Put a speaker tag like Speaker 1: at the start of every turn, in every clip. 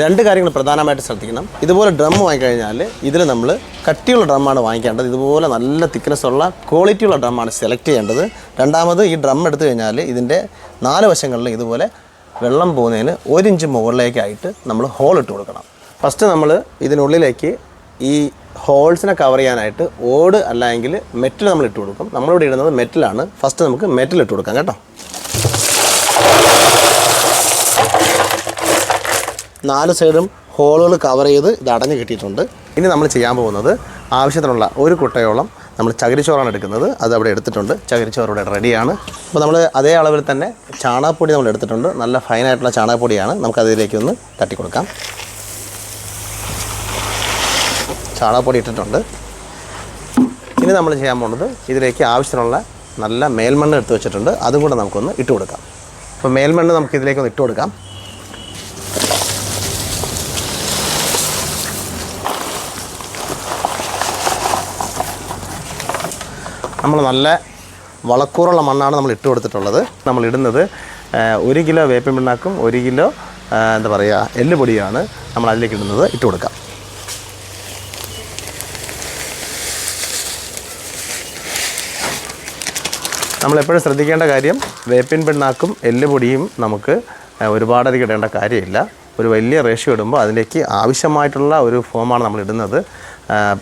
Speaker 1: രണ്ട് കാര്യങ്ങൾ പ്രധാനമായിട്ട് ശ്രദ്ധിക്കണം. ഇതുപോലെ ഡ്രം വാങ്ങിക്കഴിഞ്ഞാൽ ഇതിൽ നമ്മൾ കട്ടിയുള്ള ഡ്രമ്മാണ് വാങ്ങിക്കേണ്ടത്. ഇതുപോലെ നല്ല തിക്നെസ് ഉള്ള ക്വാളിറ്റിയുള്ള ഡ്രമ്മാണ് സെലക്ട് ചെയ്യേണ്ടത്. രണ്ടാമത് ഈ ഡ്രം എടുത്തു കഴിഞ്ഞാൽ ഇതിന്റെ നാല് വശങ്ങളിലും ഇതുപോലെ വെള്ളം പോകുന്നതിന് ഒരിഞ്ച് മുകളിലേക്കായിട്ട് നമ്മൾ ഹോൾ ഇട്ട് കൊടുക്കണം. ഫസ്റ്റ് നമ്മൾ ഇതിനുള്ളിലേക്ക് ഈ ഹോൾസിനെ കവർ ചെയ്യാനായിട്ട് ഓട് അല്ലെങ്കിൽ മെറ്റൽ നമ്മൾ ഇട്ട് കൊടുക്കും. നമ്മളിവിടെ ഇടുന്നത് മെറ്റലാണ് ഫസ്റ്റ് നമുക്ക് മെറ്റൽ ഇട്ട് കൊടുക്കാം കേട്ടോ. നാല് സൈഡും ഹോളുകൾ കവർ ചെയ്ത് ഇത് അടഞ്ഞു കിട്ടിയിട്ടുണ്ട്. ഇനി നമ്മൾ ചെയ്യാൻ പോകുന്നത് ആവശ്യത്തിനുള്ള ഒരു കുട്ടയോളം നമ്മൾ ചകിരിച്ചോറാണ് എടുക്കുന്നത്. അത് അവിടെ എടുത്തിട്ടുണ്ട്. ചകിരിച്ചോറ് ഇവിടെ റെഡിയാണ്. അപ്പോൾ നമ്മൾ അതേ അളവിൽ തന്നെ ചാണകപ്പൊടി നമ്മൾ എടുത്തിട്ടുണ്ട്. നല്ല ഫൈനായിട്ടുള്ള ചാണകപ്പൊടിയാണ്. നമുക്ക് അതിലേക്ക് ഒന്ന് തട്ടിക്കൊടുക്കാം. ചാണകപ്പൊടി ഇട്ടിട്ടുണ്ട്. ഇനി നമ്മൾ ചെയ്യാൻ പോകുന്നത് ഇതിലേക്ക് ആവശ്യത്തിനുള്ള നല്ല മേൽമണ്ണ് എടുത്ത് വെച്ചിട്ടുണ്ട്. അതും കൂടെ നമുക്കൊന്ന് ഇട്ട് കൊടുക്കാം അപ്പോൾ മേൽമണ്ണ് നമുക്ക് ഇതിലേക്ക് ഒന്ന് ഇട്ട് കൊടുക്കാം നമ്മൾ നല്ല വളക്കൂറുള്ള മണ്ണാണ് നമ്മൾ ഇട്ട് കൊടുത്തിട്ടുള്ളത്. നമ്മൾ ഇടുന്നത് ഒരു കിലോ വേപ്പിൻ പിണ്ണാക്കും ഒരു കിലോ എന്താ പറയുക എല്ലുപൊടിയാണ് നമ്മൾ അതിലേക്ക് ഇടുന്നത് ഇട്ട് കൊടുക്കാം. നമ്മളെപ്പോഴും ശ്രദ്ധിക്കേണ്ട കാര്യം വേപ്പിൻ പിണ്ണാക്കും എല്ലുപൊടിയും നമുക്ക് ഒരുപാടധികം ഇടേണ്ട കാര്യമില്ല. ഒരു വലിയ റേഷ്യോ ഇടുമ്പോൾ അതിലേക്ക് ആവശ്യമായിട്ടുള്ള ഒരു ഫോമാണ് നമ്മൾ ഇടുന്നത്.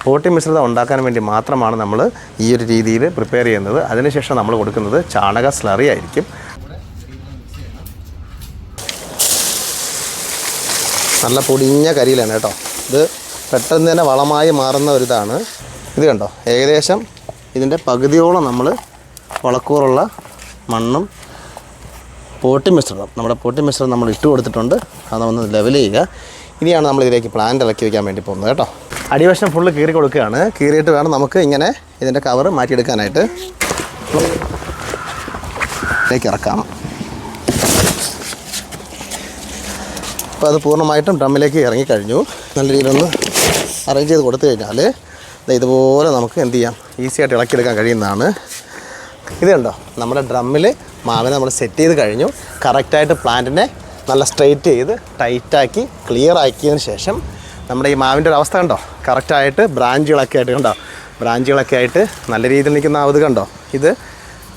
Speaker 1: പോട്ടി മിശ്രിതം ഉണ്ടാക്കാൻ വേണ്ടി മാത്രമാണ് നമ്മൾ ഈ ഒരു രീതിയിൽ പ്രിപ്പയർ ചെയ്യുന്നത്. അതിനുശേഷം നമ്മൾ കൊടുക്കുന്നത് ചാണക സ്ലറി ആയിരിക്കും. നല്ല പൊടിഞ്ഞ കരിയിലാണ് കേട്ടോ. ഇത് പെട്ടെന്ന് തന്നെ വളമായി മാറുന്ന ഒരിതാണ് ഇത് കണ്ടോ? ഏകദേശം ഇതിന്റെ പകുതിയോളം നമ്മൾ വളക്കൂറുള്ള മണ്ണും പോട്ടി മിശ്രിതം. നമ്മുടെ പോട്ടി മിശ്രിതം നമ്മൾ ഇട്ട് കൊടുത്തിട്ടുണ്ട്. അത് ഒന്ന് ലെവൽ ചെയ്യുക. ഇനിയാണ് നമ്മൾ ഇതിലേക്ക് പ്ലാന്റ് ഇറക്കി വയ്ക്കാൻ വേണ്ടി പോകുന്നത് കേട്ടോ. അടിവശം ഫുള്ള് കീറി കൊടുക്കുകയാണ്. കീറിയിട്ട് വേണം നമുക്ക് ഇങ്ങനെ ഇതിന്റെ കവർ മാറ്റിയെടുക്കാനായിട്ട്. ഇതിലേക്ക് ഇറക്കാം. അപ്പോൾ അത് പൂർണമായിട്ടും ഡ്രമ്മിലേക്ക് ഇറങ്ങിക്കഴിഞ്ഞു. നല്ല രീതിയിലൊന്ന് അറേഞ്ച് ചെയ്ത് കൊടുത്തു കഴിഞ്ഞാൽ ഇതുപോലെ നമുക്ക് എന്ത് ചെയ്യാം? ഈസി ആയിട്ട് ഇളക്കിയെടുക്കാൻ കഴിയുന്നതാണ്. ഇത് കണ്ടോ? നമ്മുടെ ഡ്രമ്മിൽ മാവിനെ നമ്മൾ സെറ്റ് ചെയ്ത് കഴിഞ്ഞു. കറക്റ്റായിട്ട് പ്ലാന്റിനെ നല്ല സ്ട്രെയിറ്റ് ചെയ്ത് ടൈറ്റാക്കി ക്ലിയർ ആക്കിയതിന് ശേഷം നമ്മുടെ ഈ മാവിന്റെ ഒരു അവസ്ഥ കണ്ടോ? കറക്റ്റായിട്ട് ബ്രാഞ്ചുകളൊക്കെ ആയിട്ട് കണ്ടോ? ബ്രാഞ്ചുകളൊക്കെ ആയിട്ട് നല്ല രീതിയിൽ നിൽക്കുന്ന അത് കണ്ടോ? ഇത്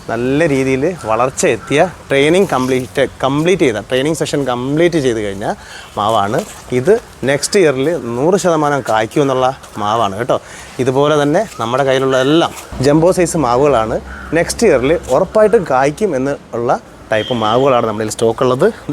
Speaker 1: നല്ല രീതിയിൽ വളർച്ച എത്തിയ ട്രെയിനിങ് കംപ്ലീറ്റ് കംപ്ലീറ്റ് ചെയ്ത ട്രെയിനിങ് സെഷൻ കംപ്ലീറ്റ് ചെയ്ത് കഴിഞ്ഞാൽ മാവാണ്. ഇത് നെക്സ്റ്റ് ഇയറിൽ നൂറ് ശതമാനം കായ്ക്കും എന്നുള്ള മാവാണ് കേട്ടോ. ഇതുപോലെ തന്നെ നമ്മുടെ കയ്യിലുള്ള എല്ലാം ജംബോ സൈസ് മാവുകളാണ് നെക്സ്റ്റ് ഇയറിൽ ഉറപ്പായിട്ടും കായ്ക്കും എന്ന് ഉള്ള ടൈപ്പ് മാവുകളാണ് നമ്മുടെ സ്റ്റോക്ക് ഉള്ളത്.